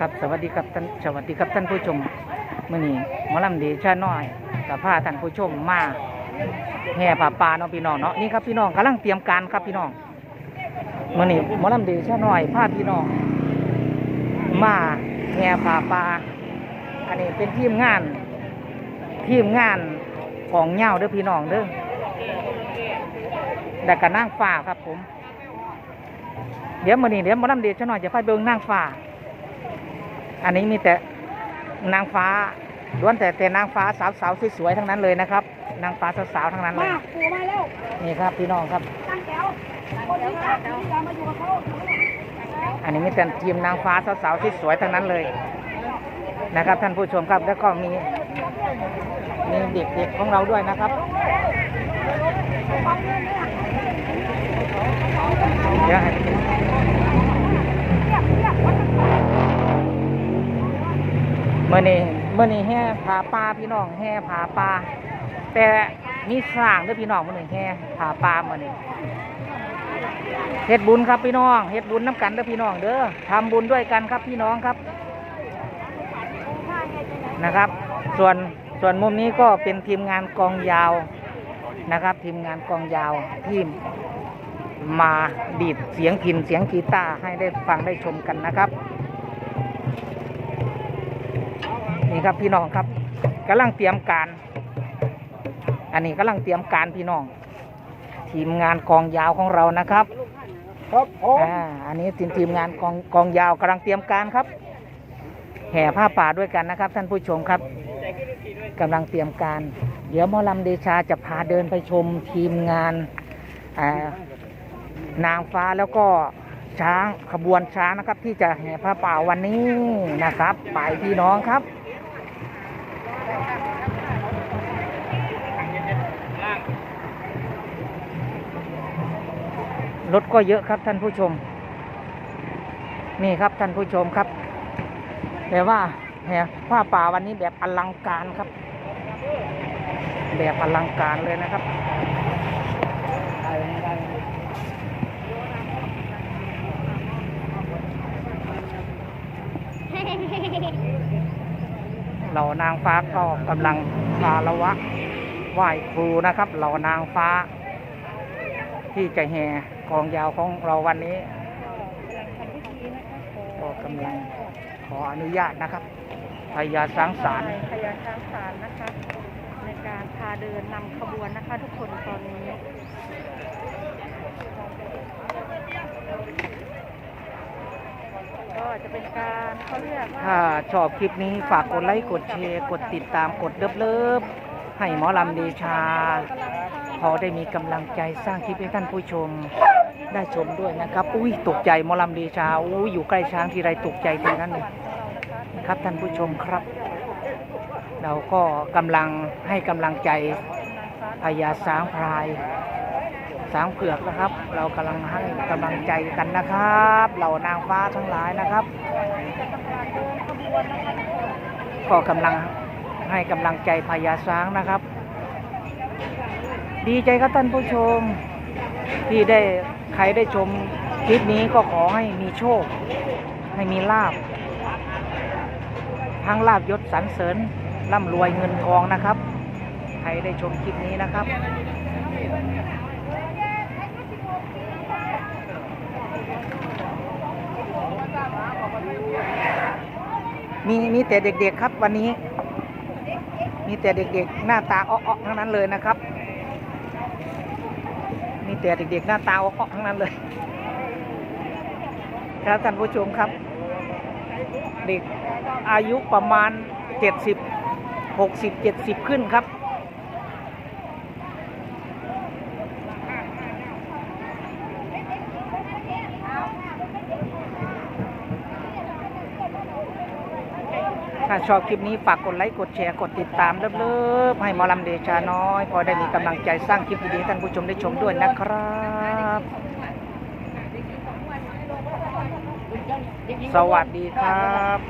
ครับสวัสดีครับท่านสวัสดีครับท่านผู้ชมมื่อนี้มอลำเดชาน้อยกับพาท่านผู้ชมมาแห่ป่าปลาเนาะพี่น้องเนาะนี่ครับพี่น้องกำลังเตรียมการครับพี่น้องมื่อนี้มอลำเดชาน้อยพาพี่น้องมาแห่ป่าปลาอันนี้เป็นทีมงาน ทีมงานของเหย้าเด้อพี่น้องเด้อแต่กับนางฟ้าครับผม เดี๋ยวมื่อนี้เดี๋ยวมอลำเดชาน้อยจะพาเบิ่งนางฟ้า อันนี้มีแต่นางฟ้าล้วนแต่แต่นางฟ้าสาวสาวๆสวยๆทั้งนั้นเลยนะครับ นางฟ้าสาวๆทั้งนั้นเลมายปูมาแล้วนี่ครับพี่น้องครับตั้งแถวคนนี้จ้าคนนี้จ้ามาอยู่กับเขาอันนี้มีแต่ทีมนางฟ้าสาวๆสวยๆทั้งนั้นเลย นะครับ ท่านผู้ชมครับแล้วก็มีมีเด็กๆของเราด้วยนะครับเดี๋ยว เมื่อนี้เมื่อนี้แห่ผาปลาพี่น้องแห่ผาปลาแต่มีสร้างด้วยพี่น้องเมื่อนี้แห่ผาปลาเมื่อนี้เฮ็ดบุญครับพี่น้องเฮ็ดบุญน้ำกันเด้อพี่น้องเด้อทำบุญด้วยกันครับพี่น้องครับนะครับ ส่วนส่วนมุมนี้ก็เป็นทีมงานกองยาวนะครับ ทีมงานกองยาวที่มาดีดเสียงพินเสียงกีตาร์ให้ได้ฟังได้ชมกันนะครับ นี่ครับพี่น้องครับกำลังเตรียมการ อันนี้กำลังเตรียมการพี่น้อง ทีมงานกองยาวของเรานะครับ ครับผมอ่าอันนี้ทีมทีมงานกองกองยาวกำลังเตรียมการครับ แห่ผ้าป่าด้วยกันนะครับ ท่านผู้ชมครับกำลังเตรียมการ เดี๋ยวหมอลำเดชาจะพาเดินไปชมทีมงานอ่านางฟ้าแล้วก็ช้างขบวนช้างนะครับ ที่จะแห่ผ้าป่าวันนี้นะครับ ไปพี่น้องครับ รถก็เยอะครับท่านผู้ชม นี่ครับท่านผู้ชมครับ แต่ว่าแห่ผ้าป่าวันนี้แบบอลังการครับ แบบอลังการเลยนะครับเหล่านางฟ้าก็กำลังคารวะไหว้ครูนะครับ เหล่านางฟ้าที่จะแห่ กองยาวของเราวันนี้ก็กำลังขออนุญาตนะครับพญาสังสารพยาช้างสารนะคะในการพาเดินนำขบวนนะคะ ทุกคนตอนนี้ก็จะเป็นการเขาเรียกว่าถ้าชอบคลิปนี้ฝากกดไลค์กดแชร์กดติดตามกดเลิฟเลิฟๆให้หมอลำเดชา พอได้มีกำลังใจสร้างคลิปให้ท่านผู้ชม ได้ชมด้วยนะครับ อุ้ยตกใจมอลำเดชาอุ้ยอยู่ใกล้ช้างทีไรตกใจทีนั้นเลยครับท่านผู้ชมครับ เราก็กำลังให้กำลังใจพญาช้างพลายช้างเผือกนะครับ เรากำลังให้กำลังใจกันนะครับ เหล่านางฟ้าทั้งหลายนะครับ ก็กำลังให้กำลังใจพญาช้างนะครับ ดีใจครับท่านผู้ชม ที่ได้ใครได้ชมคลิปนี้ก็ขอให้มีโชค ให้มีลาบทั้งลาบยศสรรเสริญร่ำรวยเงินทองนะครับ ใครได้ชมคลิปนี้นะครับ มีมีแต่เด็กๆครับวันนี้ มีแต่เด็กๆ หน้าตาอ้อๆทั้งนั้นเลยนะครับ แต่เด็กๆหน้าตาอ้อๆทั้งนั้นเลย ครับท่านผู้ชมครับ เด็กอายุประมาณ 70 60 70 ขึ้นครับ ถ้าชอบคลิปนี้ฝากกดไลค์กดแชร์กดติดตามเลิฟๆให้หมอลำเดชาน้อย พอได้มีกำลังใจสร้างคลิปดีๆท่านผู้ชมได้ชมด้วยนะครับ สวัสดีครับ